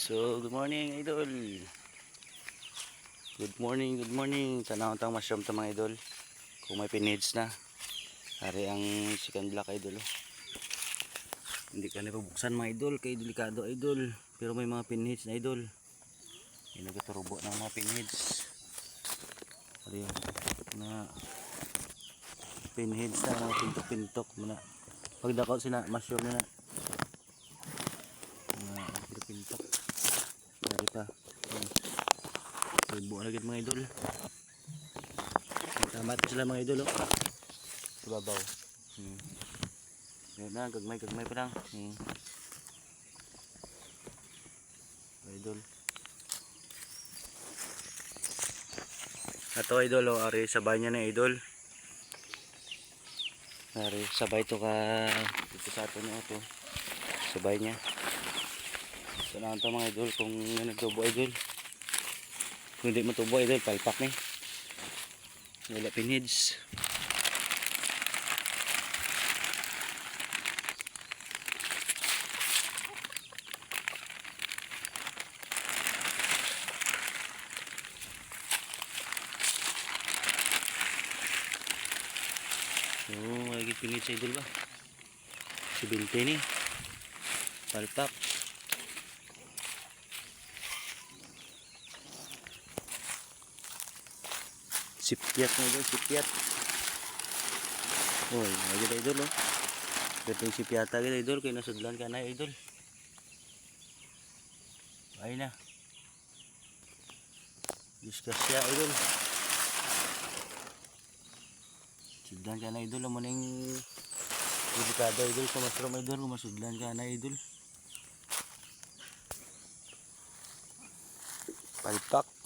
So, good morning, idol. Good morning, good morning. Tanaw tang mushroom ta mga idol. Kung may pinage na. Hari ang chicken black idol. oh. Hindi ka na pabuksan mga idol. Kay delikado idol. Pero may mga pinage na idol. Yung nagaturubo ng mga pinage. Hari na pinage na mga pintok-pintok muna. Pag dakaw sila, mushroom na na. Mga pintok-pintok. Dari pa. Ibu lagi mga idol. Tama sila mga idol. Oh. Sa babaw. Hmm. Yan na, gagmay, gagmay pa lang. Hmm. Mga Idol. Ato idol, oh, ari sabay niya na idol. Ari sabay to ka dito sa ato na ito. Sabay niya. Sanahan to mga idol kung nagtubo idol. Kung hindi mo tubo idol, palpak ni. Wala pinhids. Oo, lagi pinhid sa idol ba? Si Binte ni. Palpak. Sipiat mo idol, sipiat. Uy, lagi na idol oh. Ito yung sipiata kita idol, kaya nasudlan ka na idol. Ay na. Discuss siya idol. Sudlan ka na idol, amo na yung delikado idol, sa mushroom idol, kung masudlan ka na idol. Palpak.